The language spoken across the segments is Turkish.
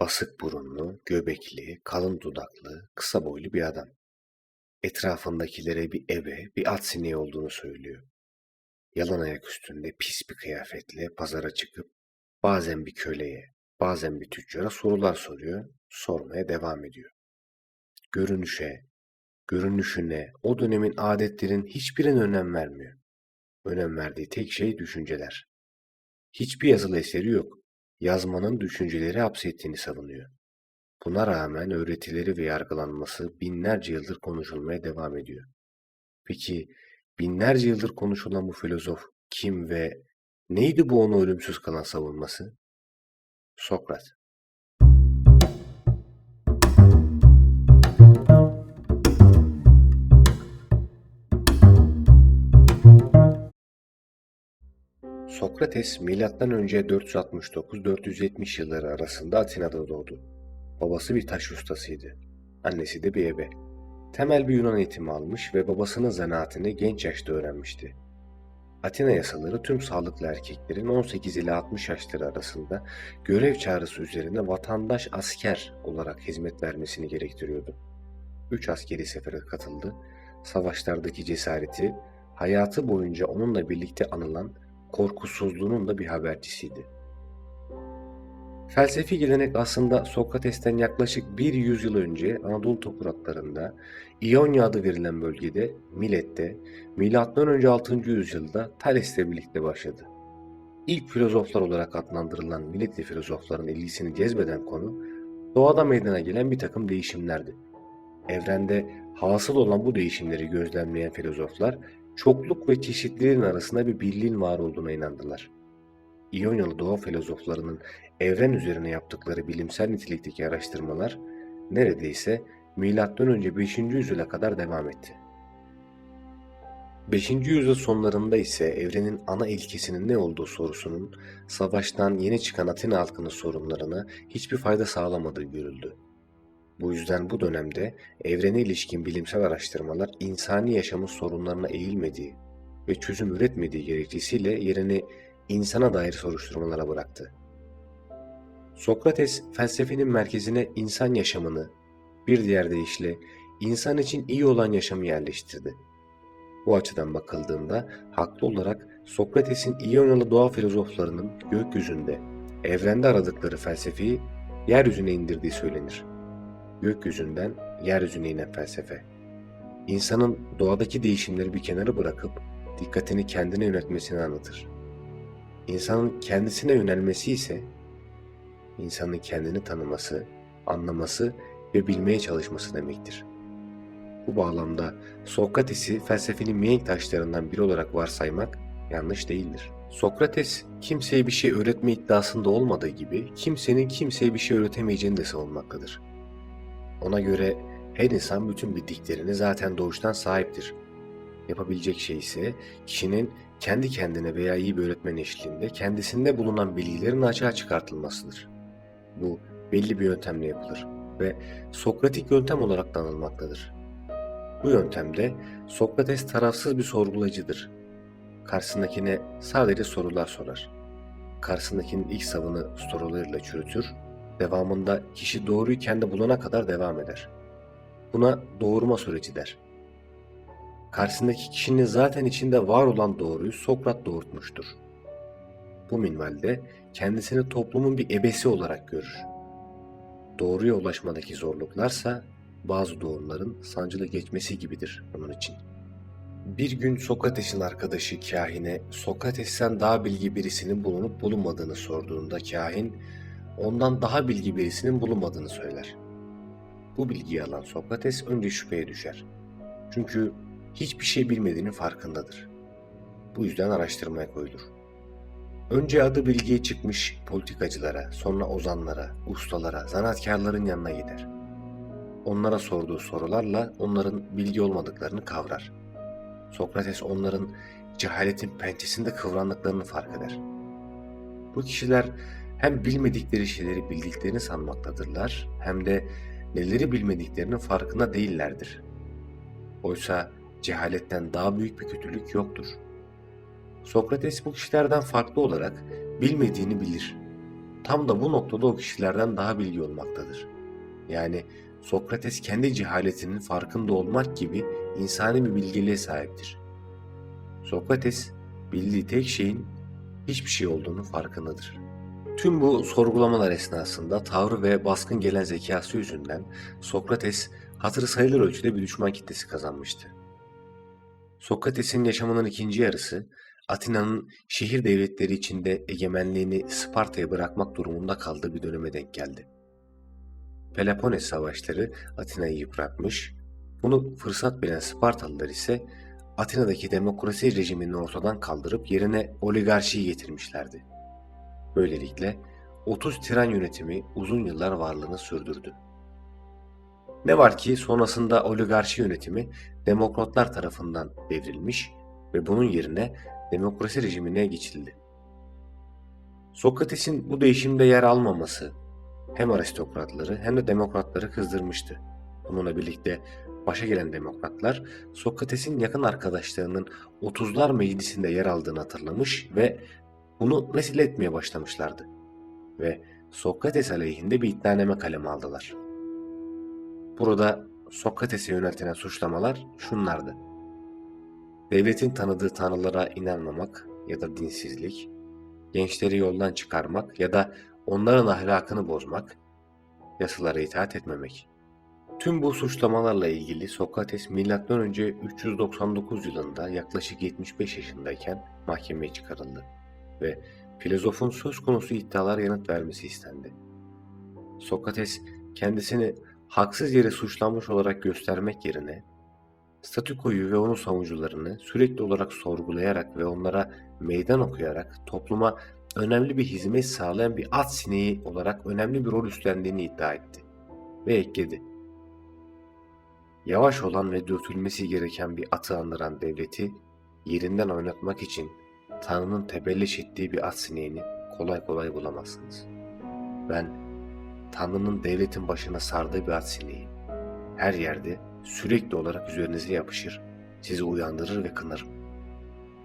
Basık burunlu, göbekli, kalın dudaklı, kısa boylu bir adam. Etrafındakilere bir ebe, bir at sineği olduğunu söylüyor. Yalan ayak üstünde pis bir kıyafetle pazara çıkıp bazen bir köleye, bazen bir tüccara sorular soruyor, sormaya devam ediyor. Görünüşe, görünüşüne, o dönemin adetlerin hiçbirine önem vermiyor. Önem verdiği tek şey düşünceler. Hiçbir yazılı eseri yok. Yazmanın düşünceleri hapsettiğini savunuyor. Buna rağmen öğretileri ve yargılanması binlerce yıldır konuşulmaya devam ediyor. Peki binlerce yıldır konuşulan bu filozof kim ve neydi bu onu ölümsüz kılan savunması? Sokrat. Sokrates M.Ö. 469-470 yılları arasında Atina'da doğdu. Babası bir taş ustasıydı. Annesi de bir ebe. Temel bir Yunan eğitimi almış ve babasının zanaatini genç yaşta öğrenmişti. Atina yasaları tüm sağlıklı erkeklerin 18 ile 60 yaşları arasında görev çağrısı üzerine vatandaş asker olarak hizmet vermesini gerektiriyordu. Üç askeri sefere katıldı. Savaşlardaki cesareti, hayatı boyunca onunla birlikte anılan korkusuzluğunun da bir habercisiydi. Felsefi gelenek aslında Sokrates'ten yaklaşık bir yüzyıl önce Anadolu topraklarında İonya adı verilen bölgede Milet'te M.Ö. 6. yüzyılda Thales'le birlikte başladı. İlk filozoflar olarak adlandırılan Miletli filozofların ilgisini cezbeden konu doğada meydana gelen bir takım değişimlerdi. Evrende hasıl olan bu değişimleri gözlemleyen filozoflar çokluk ve çeşitliliğin arasında bir birliğin var olduğuna inandılar. İyonyalı doğa filozoflarının evren üzerine yaptıkları bilimsel nitelikteki araştırmalar neredeyse M.Ö. 5. yüzyıla kadar devam etti. 5. yüzyıl sonlarında ise evrenin ana ilkesinin ne olduğu sorusunun savaştan yeni çıkan Atina halkının sorunlarına hiçbir fayda sağlamadığı görüldü. Bu yüzden bu dönemde evrene ilişkin bilimsel araştırmalar insani yaşamın sorunlarına eğilmediği ve çözüm üretmediği gerekçesiyle yerini insana dair soruşturmalara bıraktı. Sokrates felsefenin merkezine insan yaşamını, bir diğer deyişle insan için iyi olan yaşamı yerleştirdi. Bu açıdan bakıldığında haklı olarak Sokrates'in İyonyalı doğa filozoflarının gökyüzünde, evrende aradıkları felsefeyi yeryüzüne indirdiği söylenir. Gökyüzünden yeryüzüne inen felsefe. İnsanın doğadaki değişimleri bir kenara bırakıp dikkatini kendine yönetmesini anlatır. İnsanın kendisine yönelmesi ise insanın kendini tanıması, anlaması ve bilmeye çalışması demektir. Bu bağlamda Sokrates'i felsefenin mihenk taşlarından biri olarak varsaymak yanlış değildir. Sokrates kimseye bir şey öğretme iddiasında olmadığı gibi kimsenin kimseye bir şey öğretemeyeceğini de savunmaktadır. Ona göre her insan bütün bildiklerini zaten doğuştan sahiptir. Yapabilecek şey ise kişinin kendi kendine veya iyi bir öğretmen eşliğinde kendisinde bulunan bilgilerin açığa çıkartılmasıdır. Bu belli bir yöntemle yapılır ve Sokratik yöntem olarak da anılmaktadır. Bu yöntemde Sokrates tarafsız bir sorgulayıcıdır. Karşısındakine sadece sorular sorar. Karşısındakinin ilk savını sorularıyla çürütür, devamında kişi doğruyu kendi bulana kadar devam eder. Buna doğurma süreci der. Karşısındaki kişinin zaten içinde var olan doğruyu Sokrat doğurtmuştur. Bu minvalde kendisini toplumun bir ebesi olarak görür. Doğruya ulaşmadaki zorluklarsa bazı doğumların sancılı geçmesi gibidir onun için. Bir gün Sokrates'in arkadaşı kahine Sokrates'ten daha bilgi birisinin bulunup bulunmadığını sorduğunda kahin ondan daha bilgi birisinin bulunmadığını söyler. Bu bilgiyi alan Sokrates önce şüpheye düşer. Çünkü hiçbir şey bilmediğinin farkındadır. Bu yüzden araştırmaya koyulur. Önce adı bilgiye çıkmış politikacılara, sonra ozanlara, ustalara, zanaatkarların yanına gider. Onlara sorduğu sorularla onların bilgi olmadıklarını kavrar. Sokrates onların cehaletin pençesinde kıvrandıklarını fark eder. Bu kişiler hem bilmedikleri şeyleri bildiklerini sanmaktadırlar hem de neleri bilmediklerinin farkında değillerdir. Oysa cehaletten daha büyük bir kötülük yoktur.'' Sokrates bu kişilerden farklı olarak bilmediğini bilir. tam da bu noktada o kişilerden daha bilgi olmaktadır. Yani Sokrates kendi cehaletinin farkında olmak gibi insani bir bilgeliğe sahiptir. Sokrates bildiği tek şeyin hiçbir şey olduğunu farkındadır. Tüm bu sorgulamalar esnasında tavrı ve baskın gelen zekası yüzünden Sokrates hatırı sayılır ölçüde bir düşman kitlesi kazanmıştı. Sokrates'in yaşamının ikinci yarısı Atina'nın şehir devletleri içinde egemenliğini Sparta'ya bırakmak durumunda kaldığı bir döneme denk geldi. Peloponnes savaşları Atina'yı yıpratmış, bunu fırsat bilen Spartalılar ise Atina'daki demokrasi rejimini ortadan kaldırıp yerine oligarşiyi getirmişlerdi. Böylelikle 30 tiran yönetimi uzun yıllar varlığını sürdürdü. Ne var ki sonrasında oligarşi yönetimi demokratlar tarafından devrilmiş ve bunun yerine demokrasi rejimine geçildi. Sokrates'in bu değişimde yer almaması hem aristokratları hem de demokratları kızdırmıştı. Bununla birlikte başa gelen demokratlar Sokrates'in yakın arkadaşlarının 30'lar meclisinde yer aldığını hatırlamış ve bunu mesil etmeye başlamışlardı. Ve Sokrates aleyhinde bir iddianame kaleme aldılar. Burada Sokrates'e yöneltilen suçlamalar şunlardı. Devletin tanıdığı tanrılara inanmamak ya da dinsizlik, gençleri yoldan çıkarmak ya da onların ahlakını bozmak, yasalara itaat etmemek. Tüm bu suçlamalarla ilgili Sokrates M.Ö. 399 yılında yaklaşık 75 yaşındayken mahkemeye çıkarıldı ve filozofun söz konusu iddialara yanıt vermesi istendi. Sokrates kendisini haksız yere suçlanmış olarak göstermek yerine statükoyu ve onun savunucularını sürekli olarak sorgulayarak ve onlara meydan okuyarak topluma önemli bir hizmet sağlayan bir at sineği olarak önemli bir rol üstlendiğini iddia etti ve ekledi. Yavaş olan ve dürtülmesi gereken bir atı andıran devleti yerinden oynatmak için Tanrı'nın tebelleş ettiği bir at sineğini kolay kolay bulamazsınız. Ben Tanrı'nın devletin başına sardığı bir at sineği. Her yerde sürekli olarak üzerinize yapışır, sizi uyandırır ve kınarım.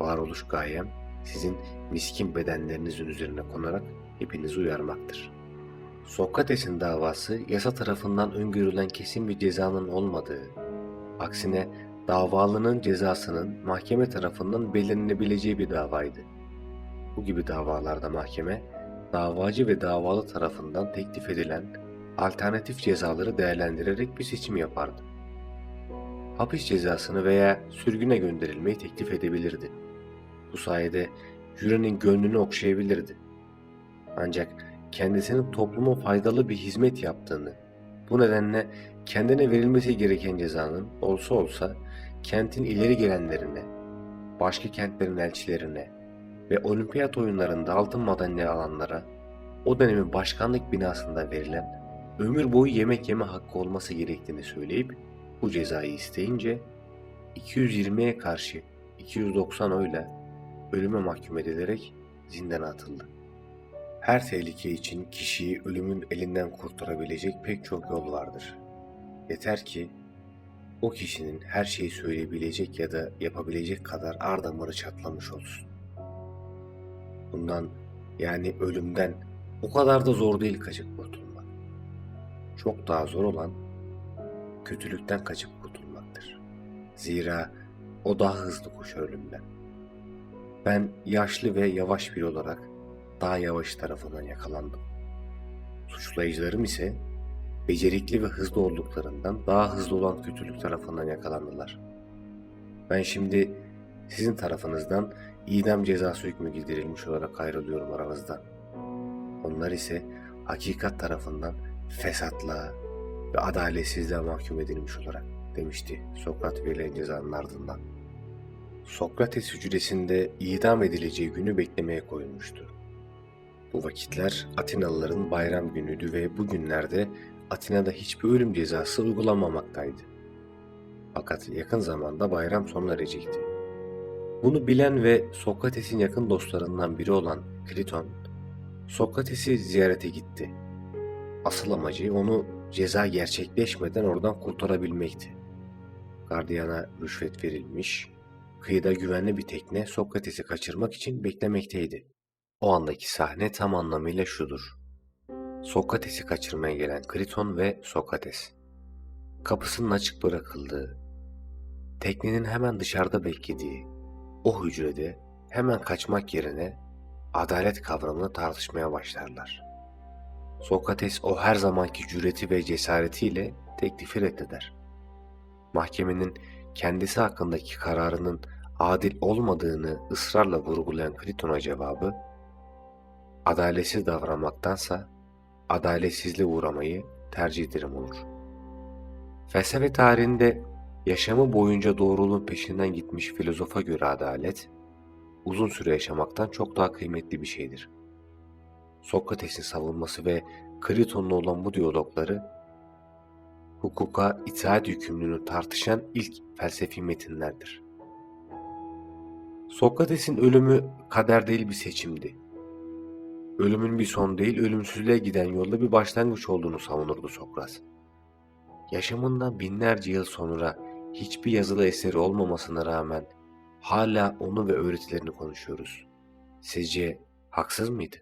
Varoluş gayem sizin miskin bedenlerinizin üzerine konarak hepinizi uyarmaktır. Sokrates'in davası yasa tarafından öngörülen kesin bir cezanın olmadığı, aksine davalının cezasının mahkeme tarafından belirlenebileceği bir davaydı. Bu gibi davalarda mahkeme, davacı ve davalı tarafından teklif edilen alternatif cezaları değerlendirerek bir seçim yapardı. Hapis cezasını veya sürgüne gönderilmeyi teklif edebilirdi. Bu sayede jürinin gönlünü okşayabilirdi. Ancak kendisinin topluma faydalı bir hizmet yaptığını, bu nedenle kendine verilmesi gereken cezanın olsa olsa kentin ileri gelenlerine, başka kentlerin elçilerine ve olimpiyat oyunlarında altın madalya alanlara o dönemin başkanlık binasında verilen ömür boyu yemek yeme hakkı olması gerektiğini söyleyip bu cezayı isteyince 220'ye karşı 290 oyla ölüme mahkum edilerek zindana atıldı. Her tehlike için kişiyi ölümün elinden kurtarabilecek pek çok yol vardır. Yeter ki o kişinin her şeyi söyleyebilecek ya da yapabilecek kadar ar damarı çatlamış olsun. Bundan yani ölümden o kadar da zor değil kaçıp kurtulmak. Çok daha zor olan kötülükten kaçıp kurtulmaktır. Zira o daha hızlı koşar ölümden. Ben yaşlı ve yavaş biri olarak daha yavaş tarafından yakalandım. Suçlayıcılarım ise becerikli ve hızlı olduklarından daha hızlı olan kötülük tarafından yakalandılar. Ben şimdi sizin tarafınızdan idam cezası hükmü giydirilmiş olarak ayrılıyorum aranızdan. Onlar ise hakikat tarafından fesatlığa ve adaletsizliğe mahkum edilmiş olarak demişti Sokrat verilen cezanın ardından. Sokrates hücresinde idam edileceği günü beklemeye koyulmuştu. Bu vakitler Atinalıların bayram günüydü ve bu günlerde Atina'da hiçbir ölüm cezası uygulanmamaktaydı. Fakat yakın zamanda bayram sona erecekti. Bunu bilen ve Sokrates'in yakın dostlarından biri olan Kriton, Sokrates'i ziyarete gitti. Asıl amacı onu ceza gerçekleşmeden oradan kurtarabilmekti. Gardiyana rüşvet verilmiş, kıyıda güvenli bir tekne Sokrates'i kaçırmak için beklemekteydi. O andaki sahne tam anlamıyla şudur. Sokrates'i kaçırmaya gelen Kriton ve Sokrates. Kapısının açık bırakıldığı, teknenin hemen dışarıda beklediği o hücrede hemen kaçmak yerine adalet kavramını tartışmaya başlarlar. Sokrates o her zamanki cüreti ve cesaretiyle teklifi reddeder. Mahkemenin kendisi hakkındaki kararının adil olmadığını ısrarla vurgulayan Kriton'a cevabı, adaletsiz davranmaktansa adaletsizliğe uğramayı tercih ederim olur. Felsefe tarihinde yaşamı boyunca doğruluğun peşinden gitmiş filozofa göre adalet, uzun süre yaşamaktan çok daha kıymetli bir şeydir. Sokrates'in savunması ve Kriton'la olan bu diyalogları, hukuka itaat yükümlülüğünü tartışan ilk felsefi metinlerdir. Sokrates'in ölümü kader değil bir seçimdi. Ölümün bir son değil, ölümsüzlüğe giden yolda bir başlangıç olduğunu savunurdu Sokrat. Yaşamından binlerce yıl sonra hiçbir yazılı eseri olmamasına rağmen hala onu ve öğretilerini konuşuyoruz. Sizce haksız mıydı?